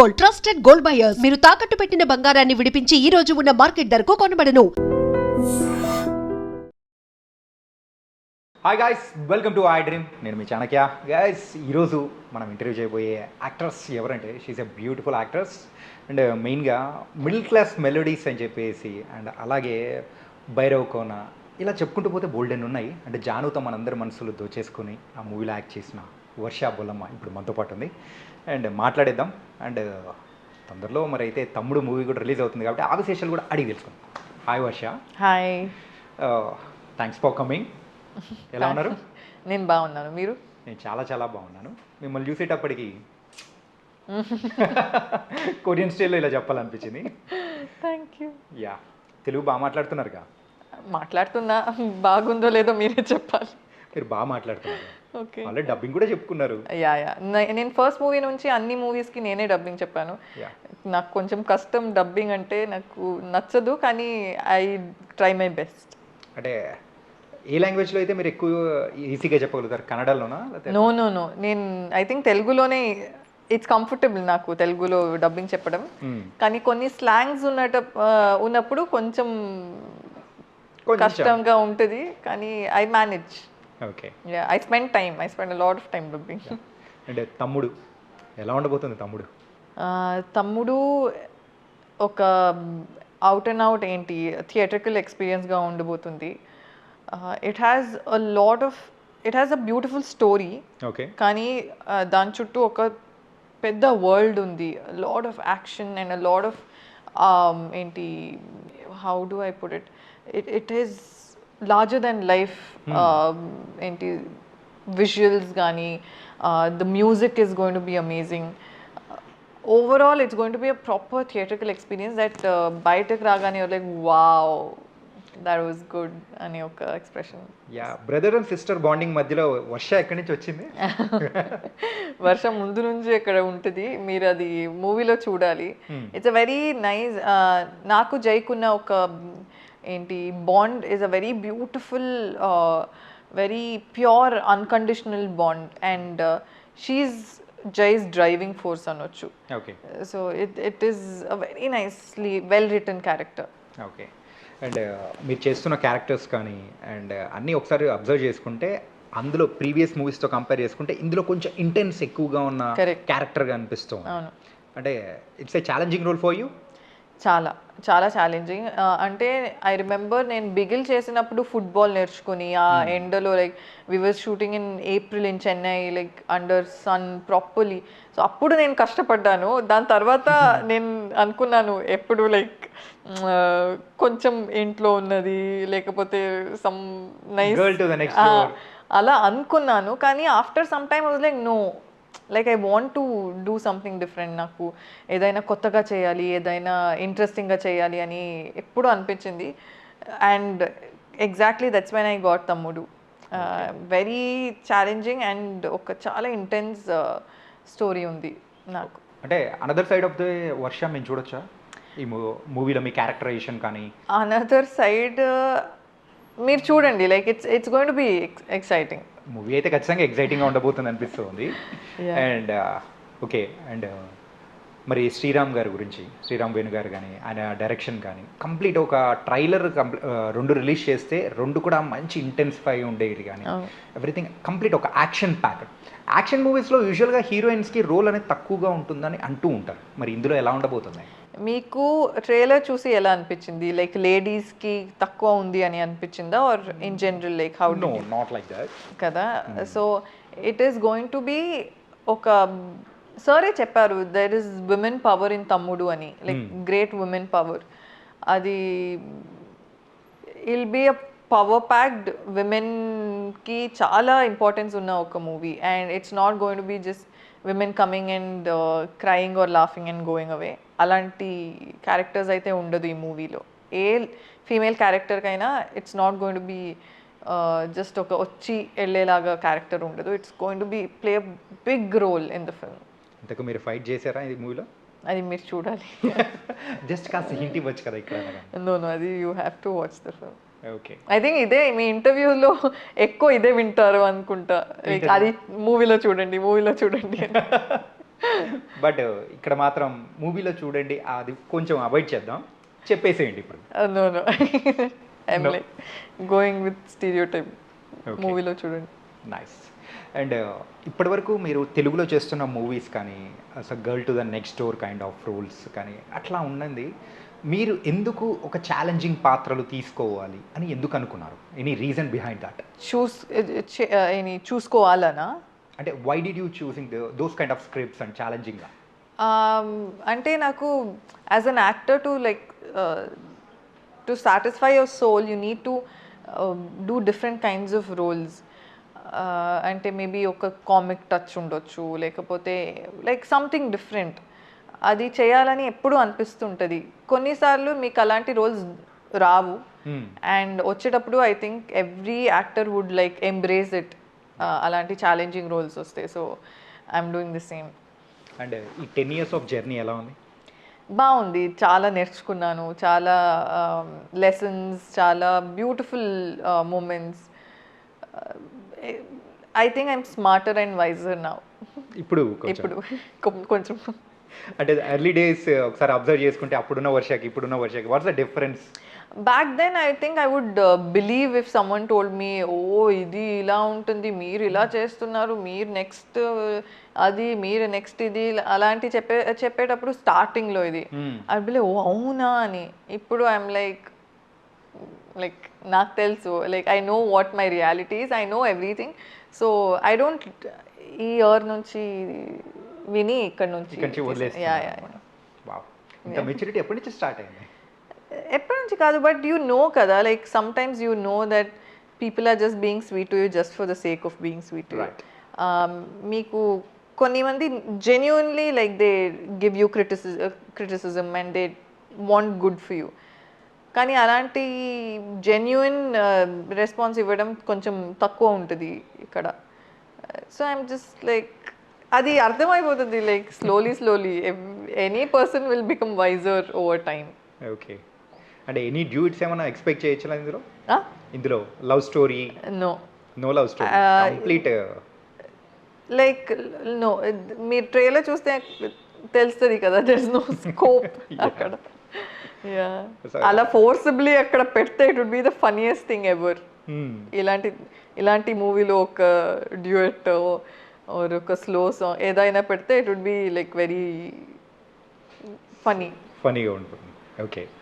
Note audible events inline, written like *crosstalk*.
Gold trusted gold buyers. మీరు తాకట్టు పెట్టిన బంగారాన్ని విడిపించి ఈ రోజు ఉన్న మార్కెట్ ధరకు కొనబడను. Hi guys welcome to iDream నేను మీ చాణక్య. గాయస్ ఈరోజు మనం ఇంటర్వ్యూ చేయబోయే యాక్ట్రస్ ఎవరంటే she's a beautiful actress and మెయిన్గా మిడిల్ క్లాస్ మెలోడీస్ అని చెప్పేసి అండ్ అలాగే భైరవ్ కోన ఇలా చెప్పుకుంటూ పోతే బోల్డెన్ ఉన్నాయి. అంటే జానుతో మనందరి మనసులు దోచేసుకొని ఆ మూవీలో యాక్ట్ చేసిన వర్ష బొల్లమ్మ ఇప్పుడు మనతో పాటు ఉంది. అండ్ మాట్లాడేద్దాం. అండ్ తొందరలో మరి అయితే తమ్ముడు మూవీ కూడా రిలీజ్ అవుతుంది కాబట్టి ఆ విశేషాలు కూడా అడిగి తెలుసుకుందాం. Hi Varsha. Hi. Thanks for coming ఎలా ఉన్నారు? నేను బాగున్నాను. మీరు? నేను చాలా చాలా బాగున్నాను. మిమ్మల్ని చూసేటప్పటికి *laughs* కొరియన్ స్టైల్లో ఇలా చెప్పాలనిపించింది. Thank you yeah. తెలుగు బాగా మాట్లాడుతున్నారుగా? మాట్లాడుతున్నా. బాగుందో లేదో మీరే చెప్పాలి. మీరు బాగా మాట్లాడుతున్నారు. ఆల్రెడీ డబ్బింగ్ కూడా చెప్పుకున్నారు. యా యా నేను ఫస్ట్ మూవీ నుంచి అన్ని మూవీస్కి నేనే డబ్బింగ్ చెప్పాను. నాకు కొంచెం కష్టం డబ్బింగ్ అంటే నాకు నచ్చదు కానీ ఐ ట్రై మై బెస్ట్ అంటే ఏ లాంగ్వేజ్లో అయితే మీరు ఎక్కువ ఈజీగా చెప్పగలుగుతారు? కన్నడలోనా? నో నో నో నేను ఐ థింక్ తెలుగులోనే ఇట్స్ కంఫర్టబుల్ నాకు తెలుగులో డబ్బింగ్ చెప్పడం. Hmm. కానీ కొన్ని స్లాంగ్స్ ఉన్నట ఉన్నప్పుడు కొంచెం. కష్టంగా ఉంటుంది. కానీ I manage okay. I spend time I spend lot of time dubbing అంటే తమ్ముడు ఎలా ఉండబోతుంది తమ్ముడు? *laughs* తమ్ముడు ఒక అవుట్ అండ్ అవుట్ ఏంటి థియేట్రికల్ ఎక్స్పీరియన్స్గా ఉండబోతుంది. It has a lot of it has a beautiful story okay కానీ దాని చుట్టూ ఒక పెద్ద వరల్డ్ ఉంది. Lot of action and a lot of ఏంటి how do I put it it it is larger than life ఏంటి విజువల్స్ కానీ the music is going to be amazing overall it's going to be a proper theatrical experience that బయటకు రాగానే like wow that was good అనే ఒక expression yeah brother and sister bonding మధ్యలో వర్ష ఎక్కడి నుంచి వచ్చింది? *laughs* వర్షం ముందు నుంచి అక్కడ ఉంటుంది మీరు అది మూవీలో చూడాలి. ఇట్స్ అ వెరీ నైస్ నాకు జైకున్న ఒక ఏంటి? Bond is a very beautiful very pure unconditional bond and she's Jai's driving force అనొచ్చు okay so it it is a very nicely well written character okay and మీరు చేస్తున్న characters కానీ and అన్నీ ఒకసారి అబ్జర్వ్ చేసుకుంటే అందులో ప్రీవియస్ మూవీస్తో కంపేర్ చేసుకుంటే ఇందులో కొంచెం ఇంటెన్స్ ఎక్కువగా ఉన్న. క్యారెక్టర్గా అనిపిస్తుంది అవును. అంటే it's a challenging role for you చాలా చాలా ఛాలెంజింగ్ అంటే ఐ రిమెంబర్ నేను బిగిల్ చేసినప్పుడు ఫుట్బాల్ నేర్చుకుని ఆ ఎండలో like we were shooting in April in Chennai like under sun properly so అప్పుడు నేను కష్టపడ్డాను. దాని తర్వాత నేను అనుకున్నాను ఎప్పుడు లైక్ కొంచెం ఇంట్లో ఉన్నది లేకపోతే సమ్ నైస్. అలా అనుకున్నాను. కానీ after some time was like no like I want to do something different నాకు. ఏదైనా కొత్తగా చేయాలి ఏదైనా ఇంట్రెస్టింగ్గా చేయాలి అని ఎప్పుడు అనిపించింది. And exactly that's when I got Thammudu very challenging and ఒక చాలా ఇంటెన్స్ స్టోరీ ఉంది నాకు. అంటే another side of the Varsha మేము చూడొచ్చా? ఈ మూవీలో మీ క్యారెక్టరైజేషన్ కానీ. అనదర్ సైడ్ మీరు చూడండి. Like it's it's going to be exciting movie అయితే ఖచ్చితంగా ఎగ్జైటింగ్గా ఉండబోతుంది అనిపిస్తుంది అండ్ ఓకే అండ్ మరి శ్రీరామ్ గారి గురించి శ్రీరామ్ వేణు గారు కానీ ఆయన డైరెక్షన్ కానీ కంప్లీట్ ఒక ట్రైలర్ రెండు రిలీజ్ చేస్తే రెండు కూడా మంచి ఇంటెన్సిఫై ఉండేది కానీ ఎవ్రీథింగ్ కంప్లీట్ ఒక యాక్షన్ ప్యాక్ యాక్షన్ మూవీస్లో యూజువల్గా హీరోయిన్స్కి రోల్ అనేది తక్కువగా ఉంటుందని అంటూ ఉంటారు. మరి ఇందులో ఎలా ఉండబోతుంది? మీకు ట్రైలర్ చూసి ఎలా అనిపించింది? లైక్ లేడీస్కి తక్కువ ఉంది అని అనిపించిందా? Or in general like how no not like that కదా? So it is going to be ఒక సరే చెప్పారు there is women power in Thammudu అని. లైక్ గ్రేట్ ఉమెన్ పవర్ అది will be a power packed విమెన్కి చాలా ఇంపార్టెన్స్ ఉన్న ఒక movie and it's not going to be just women coming and crying or laughing and going away అలాంటి characters అయితే ఉండదు ఈ మూవీలో a female క్యారెక్టర్కైనా it's not going to be just ఒక వచ్చి వెళ్ళేలాగా క్యారెక్టర్ ఉండదు. It's going to be play big role in the film ఇంతకు మీరు ఫైట్ చేశారా ఈ మూవీలో అది మీరు చూడాలి. *laughs* జస్ట్ కాస్త హింట్ ఇవ్వచ్చు కదా ఇక్కడ నో నో అది you have to watch the film okay I think ఇదే మీ ఇంటర్వ్యూలో ఎక్కువ ఇదే వింటారు అనుకుంటా. అది మూవీలో చూడండి మూవీలో చూడండి. *laughs* బట్ ఇక్కడ మాత్రం మూవీలో చూడండి అది కొంచెం అవాయిడ్ చేద్దాం. చెప్పేసేయండి ఇప్పుడు. No no I'm. Like going with stereotype. మూవీలో చూడండి. నైస్ అండ్ ఇప్పటివరకు మీరు తెలుగులో చేస్తున్న మూవీస్ కానీ అసలు girl to the next door kind of roles కానీ అట్లా ఉన్నది మీరు ఎందుకు ఒక ఛాలెంజింగ్ పాత్రలు తీసుకోవాలి అని ఎందుకు అనుకున్నారు? Any reason behind that choose చూసుకోవాలనా? అంటే why did you choosing those kind of scripts and ఛాలెంజింగ్గా Um, అంటే నాకు as an actor to like to satisfy your soul you need to do different kinds of roles అంటే maybe ఒక comic touch ఉండొచ్చు లేకపోతే like something different అది చేయాలని ఎప్పుడూ అనిపిస్తుంటుంది. కొన్నిసార్లు మీకు అలాంటి రోల్స్ రావు. అండ్ వచ్చేటప్పుడు I think every actor would like embrace it అలాంటి ఛాలెంజింగ్ రోల్స్ వస్తాయి so I'm doing the same and ఈ టెన్ ఇయర్స్ ఆఫ్ జర్నీ ఎలా ఉంది? బాగుంది. చాలా నేర్చుకున్నాను. చాలా లెసన్స్ చాలా beautiful moments I think I'm smarter and wiser నా ఇప్పుడు కొంచెం. ఇప్పుడు. కొంచెం. అంటే ఎర్లీ డేస్ ఒకసారి అబ్జర్వ్ చేసుకుంటే అప్పుడున్న వర్షాకి ఇప్పుడున్న వర్షాకి what's the difference back then I think I would believe if someone told me oh ఇది ఇలా ఉంటుంది మీరు ఇలా చేస్తున్నారు మీరు నెక్స్ట్ అది మీరు నెక్స్ట్ ఇది అలాంటి చెప్పే చెప్పేటప్పుడు స్టార్టింగ్లో ఇది. అది బిలే ఓ అవునా? అని. ఇప్పుడు ఐఎమ్ లైక్ లైక్ నాకు తెలుసు like I know what my realities I know everything so I don't ఈ ఇయర్ నుంచి విని ఇక్కడ నుంచి ఇక్కడి నుంచి యా వదిలేస్తున్నారు యా వావ్ ఇంత మెచ్యూరిటీ ఎప్పటి నుంచి స్టార్ట్ అయింది? ఎప్పటి నుంచి కాదు బట్ యూ నో కదా like some times you know that people are just being sweet to you just for the sake of being sweet to Right. మీకు కొన్ని మంది genuinely like they give you criticism criticism and they want good for you కానీ అలాంటి genuine response ఇవ్వడం కొంచెం తక్కువ ఉంటుంది ఇక్కడ. సో ఐఎమ్ జస్ట్ లైక్ అది అర్థమైపోతుంది like slowly slowly any person will become wiser over time okay అంటే ఎనీ డ్యూట్స్ ఏమైనా ఎక్స్పెక్ట్ చేయొచ్చా ఇందులో? ఇందులో love story no no love story Uh, complete like no మీరు ట్రైలర్ చూస్తే తెలుస్తుంది కదా దర్ ఇస్ నో స్కోప్ అక్కడ. అలా ఫోర్సిబ్లీ అక్కడ పెడితే it would be the funniest thing ever ఇలాంటి ఇలాంటి మూవీలో ఒక డ్యూయట్ ఆర్ ఒక స్లో సాంగ్ ఏదైనా పెడితే it would be like very funny ఫనీగా ఉంటుంది. ఓకే